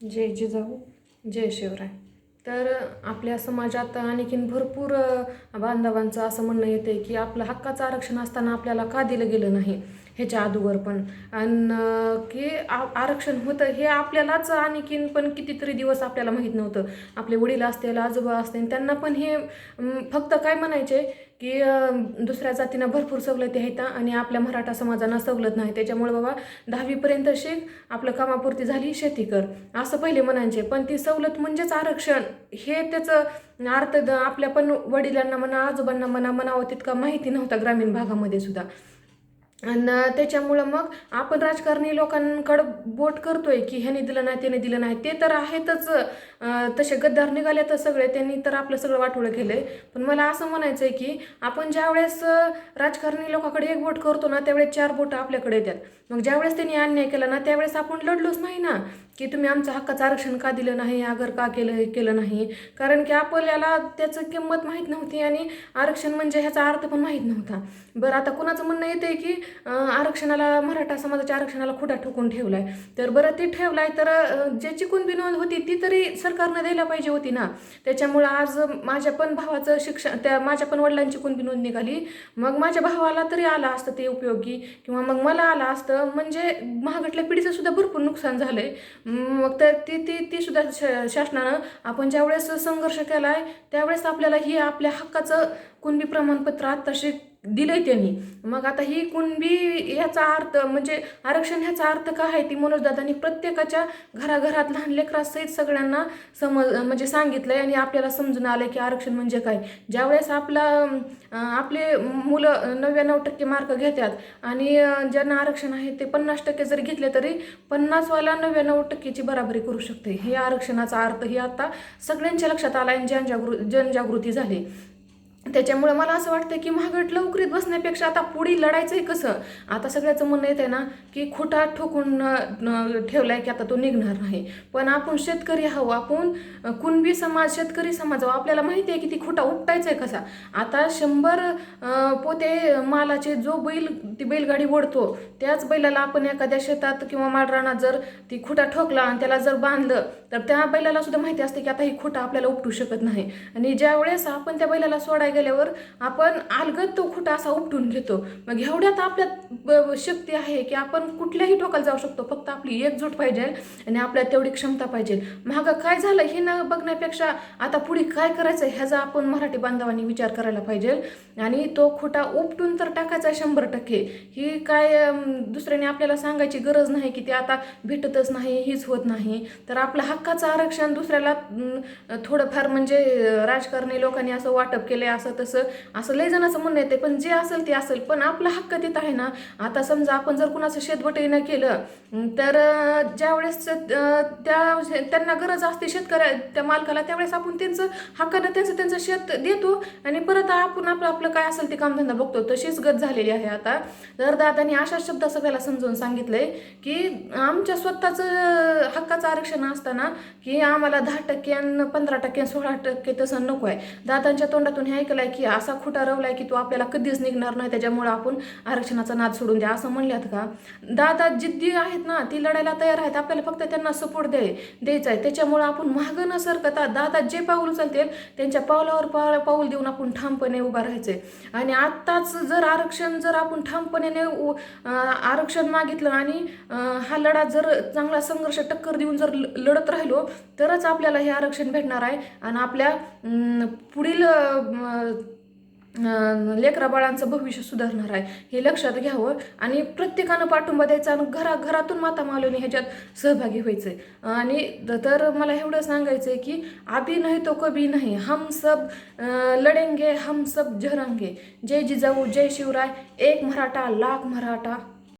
जय जिजाऊ जय शिवराय. तर आपल्या समाजात आणखीन भरपूर बांधवांचं असं म्हणणं येते की आपलं हक्काचं आरक्षण असताना आपल्याला का दिलं गेलं नाही? ह्याच्या अगोदर पण. आणि की आ आरक्षण होतं हे आपल्यालाच आणखीन पण कितीतरी दिवस आपल्याला माहीत नव्हतं. आपले वडील असतील आजोबा असतील त्यांना पण हे फक्त काय म्हणायचे की दुसऱ्या जातींना भरपूर सवलती आहेत आणि आपल्या मराठा समाजांना सवलत नाही. त्याच्यामुळे बाबा दहावीपर्यंत शिक आपलं कामापुरती झाली शेती कर. असं पहिले म्हणायचे. पण ती सवलत म्हणजेच आरक्षण. हे त्याचं अर्थ द- आपल्या पण वडिलांना म्हणा आजोबांना म्हणा म्हणावं तितका माहिती नव्हता ग्रामीण भागामध्ये सुद्धा. आणि त्याच्यामुळं मग आपण राजकारणी लोकांकडं बोट करतोय की ह्याने दिलं नाही त्याने दिलं नाही. ते तर आहेतच. तसे गद्दार निघाले तर सगळे त्यांनी तर आपलं सगळं वाटोळं आहे पण मला असं म्हणायचं आहे की आपण ज्यावेळेस राजकारणी लोकांकडे एक बोट करतो ना त्यावेळेस चार बोटं आपल्याकडे येतात. मग ज्यावेळेस त्यांनी अन्याय केला ना त्यावेळेस आपण लढलोच नाही ना. की तुम्ही आमचं हक्काचं आरक्षण का दिलं नाही आगर का केलं केलं नाही? कारण की आपल्याला त्याचं किंमत माहीत नव्हती आणि आरक्षण म्हणजे ह्याचा अर्थ पण माहीत नव्हता. बरं आता कुणाचं म्हणणं येते की आरक्षणाला मराठा समाजाच्या आरक्षणाला खुटा ठोकून ठेवला आहे तर बरं ते ठेवला आहे तर ज्याची कुणबी नोंद होती ती तरी सरकारनं द्यायला पाहिजे होती ना. त्याच्यामुळं आज माझ्या पण भावाचं शिक्षण त्या माझ्या पण वडिलांची कुणबी नोंद निघाली. मग माझ्या भावाला तरी आलं असतं ते उपयोगी किंवा मग मला आलं असतं. म्हणजे महागटल्या पिढीचं सुद्धा भरपूर नुकसान झालं आहे मग तर ती ती ती सुद्धा श- शासनानं आपण ज्यावेळेस संघर्ष केला आहे त्यावेळेस आपल्याला ही आपल्या हक्काचं कुणबी प्रमाणपत्र आत्ताशी दिलंय त्यांनी. मग आता ही कुणबी ह्याचा अर्थ म्हणजे आरक्षण ह्याचा अर्थ काय आहे? ती मनोजदादांनी प्रत्येकाच्या घराघरात लहान लेकरासहित सगळ्यांना समज म्हणजे सांगितलंय आणि आपल्याला समजून आलंय की आरक्षण म्हणजे काय. ज्यावेळेस आपला आपले मुलं नव्याण्णव टक्के मार्क घेतात आणि ज्यांना आरक्षण आहे ते पन्नास टक्के जर घेतले तरी पन्नासवाला नव्याण्णव टक्केची बराबरी करू शकते. हे आरक्षणाचा अर्थ हे आता सगळ्यांच्या लक्षात आला आणि जनजागृ जनजागृती झाली. त्याच्यामुळे मला असं वाटतं की महागड लवकरीत बसण्यापेक्षा आता पुढे लढायचंय कसं? आता सगळ्याचं म्हणणं येते ना की खोटा ठोकून ठेवला आहे ठेवलाय की आता तो निघणार नाही. पण आपण शेतकरी हवं आपण कुणबी समाज शेतकरी समाज हवं आपल्याला माहिती आहे की ती खोटा उपटायचा आहे कसा? आता शंभर पोते मालाचे जो बैल ती बैलगाडी ओढतो त्याच बैलाला आपण एखाद्या शेतात किंवा माळरानात जर ती खुटा ठोकला आणि त्याला जर बांधलं तर त्या बैलाला सुद्धा माहिती असते की आता ही खोटा आपल्याला उपटू शकत नाही. आणि ज्या वेळेस आपण त्या बैलाला सोडायला गेल्यावर आपण अलगद तो खुटा असा उपटून घेतो. मग एवढ्यात आपल्यात शक्ती आहे की आपण कुठल्याही टोकाला जाऊ शकतो. फक्त आपली एकजूट पाहिजे आणि आपल्यात तेवढी क्षमता पाहिजे. महाग काय झालं हे न बघण्यापेक्षा आता पुढे काय करायचं ह्याचा आपण मराठी बांधवांनी विचार करायला पाहिजे. आणि तो खोटा उपटून तर टाकायचा शंभर टक्के. ही काय दुसऱ्याने आपल्याला सांगायची गरज नाही की ते आता भेटतच नाही हीच होत नाही. तर आपलं हक्काचं आरक्षण दुसऱ्याला थोडंफार म्हणजे राजकारणी लोकांनी असं वाटप केलंय असं तसं असं लय जणाचं म्हणणं येते पण जे असेल ते असेल पण आपला हक्क तिथं आहे ना. आता समजा आपण जर कुणाचं शेतबटेनं केलं तर ज्यावेळेस त्या त्यांना गरज असते शेतकऱ्या त्या मालकाला त्यावेळेस आपण त्यांचं हक्कानं त्यांचं त्यांचं शेत देतो आणि परत आपण आपलं आपलं काय असेल ते कामधंदा बघतो. तशीच गत झालेली आहे आता. तर दादानी अशा शब्द सगळ्याला समजावून सांगितलंय की आमच्या स्वतःचं हक्काचं आरक्षण असताना की आम्हाला दहा टक्के आणि पंधरा टक्के सोळा टक्के तसं नको आहे दादांच्या तोंडातून हे ऐकलं ऐकलंय की असा खोटा रवलाय की तो आपल्याला कधीच निघणार नाही त्याच्यामुळे आपण आरक्षणाचा नाद सोडून द्या असं म्हणल्यात का? दादा जिद्दी आहेत ना ती लढायला तयार आहेत आपल्याला फक्त त्यांना सपोर्ट द्याय द्यायचा आहे. त्याच्यामुळे आपण महाग न सरकता दादा जे पाऊल उचलतील त्यांच्या पावलावर पाव पाऊल देऊन आपण ठामपणे उभा राहायचंय. आणि आत्ताच जर आरक्षण जर आपण ठामपणे उ- आरक्षण मागितलं आणि हा लढा जर चांगला संघर्ष टक्कर देऊन जर ल- लढत राहिलो तरच आपल्याला हे आरक्षण भेटणार आहे. आणि आपल्या पुढील लेकराबाळांचं भविष्य सुधारणार आहे. हे लक्षात घ्यावं आणि प्रत्येकानं पाठिंबा द्यायचा आणि घरा घरातून माता मालवणी ह्याच्यात सहभागी व्हायचं आहे आणि तर मला एवढं सांगायचं आहे की आभी नाही तो कभी नाही हम सब लडेंगे हम सब झरंगे जय जिजाऊ जय शिवराय एक मराठा लाख मराठा.